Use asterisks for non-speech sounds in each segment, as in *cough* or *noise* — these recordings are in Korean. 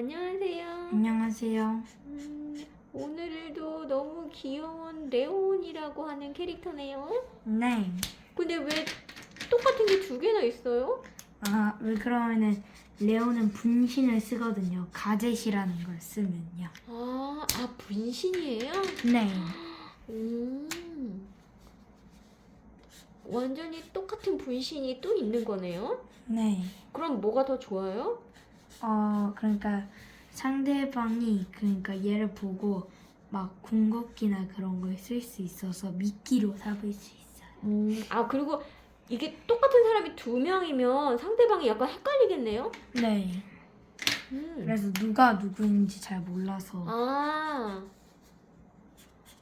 안녕하세요. 안녕하세요. 음, 오늘도 너무 귀여운 레온이라고 하는 캐릭터네요. 네. 근데 왜 똑같은 게 두 개나 있어요? 아, 왜 그러면은 레오는 분신을 쓰거든요. 가젯이라는 걸 쓰면요. 아, 아 분신이에요? 네. 음. 완전히 똑같은 분신이 또 있는 거네요? 네. 그럼 뭐가 더 좋아요? 어, 그러니까 상대방이 그러니까 얘를 보고 막 궁극기나 그런 걸 쓸 수 있어서 미끼로 잡을 수 있어요. 음, 아, 그리고 이게 똑같은 사람이 두 명이면 상대방이 약간 헷갈리겠네요? 네. 음. 그래서 누가 누구인지 잘 몰라서 아,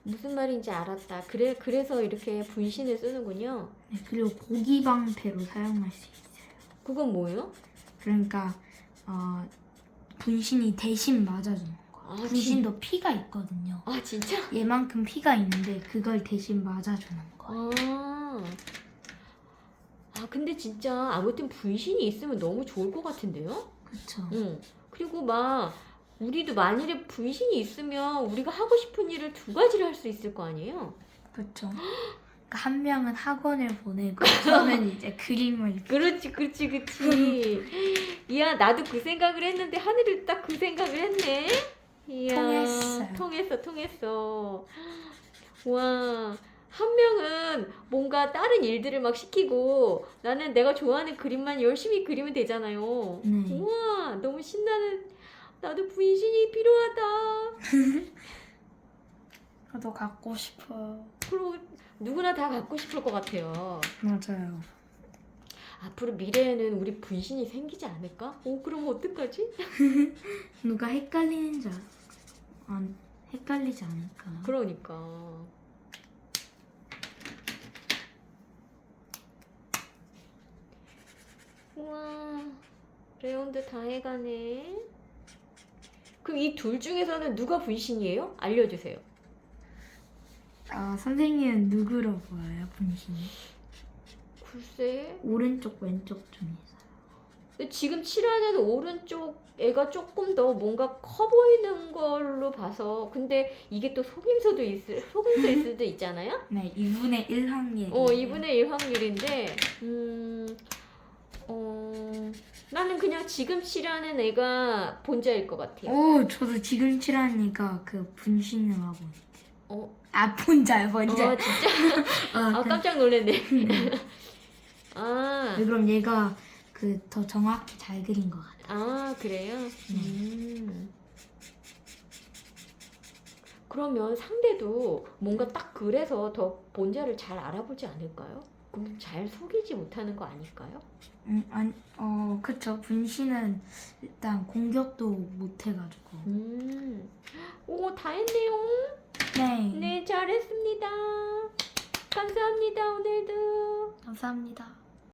무슨 말인지 알았다. 그래, 그래서 이렇게 분신을 쓰는군요. 네, 그리고 고기 방패로 사용할 수 있어요. 그건 뭐예요? 그러니까 어, 분신이 대신 맞아주는 거. 아, 분신도 피가 있거든요. 아, 진짜? 얘만큼 피가 있는데 그걸 대신 맞아주는 거. 아. 아, 근데 진짜 아무튼 분신이 있으면 너무 좋을 것 같은데요? 그쵸. 응. 그리고 막 우리도 만일에 분신이 있으면 우리가 하고 싶은 일을 두 가지를 할 수 있을 거 아니에요? 그쵸. 그러니까 한 명은 학원을 보내고 저는 *laughs* 이제 그림을 그렇지, 그렇지, 그렇지. 이야, 나도 그 생각을 했는데 하늘이 딱그 생각을 했네. 이야, 통했어요. 통했어, 통했어. 와, 한 명은 뭔가 다른 일들을 막 시키고 나는 내가 좋아하는 그림만 열심히 그리면 되잖아요. 네. 우와, 너무 신나는. 나도 분신이 필요하다. *laughs* 저도 갖고 싶어요. 그리고 누구나 다 갖고 싶을 것 같아요. 맞아요. 앞으로 미래에는 우리 분신이 생기지 않을까? 오, 그럼 어떡하지? *laughs* 누가 헷갈리는 줄 알... 안 헷갈리지 않을까. 그러니까. 우와, 레온드 다 해가네. 그럼 이 둘 중에서는 누가 분신이에요? 알려주세요. 아 선생님은 누구로 보여요 분신이? 글쎄. 오른쪽 왼쪽 중에서. 근데 지금 칠하는 오른쪽 애가 조금 더 뭔가 커 보이는 걸로 봐서 근데 이게 또 속임수도 있을 속임수일 수도 있잖아요. *laughs* 네 2분의 1 확률. 어 2분의 1 확률인데 음, 어, 나는 그냥 지금 칠하는 애가 본자일 것 같아요. 오 저도 지금 칠하니까 그 분신을 하고 있어요. 어, 아 본자요 본자. 아 진짜? *laughs* 어, 아 그- 깜짝 놀랐네. 아, 네, 그럼 얘가 그 더 정확히 잘 그린 것 같아요. 아 그래요? 음. 그러면 상대도 뭔가 딱 그래서 더 본자를 잘 알아보지 않을까요? 그럼 잘 속이지 못하는 거 아닐까요? 음, 아니, 어, 그쵸. 분신은 일단 공격도 못 해가지고. 음. 오, 다 했네요. 네. 네, 잘했습니다. 감사합니다, 오늘도. 감사합니다.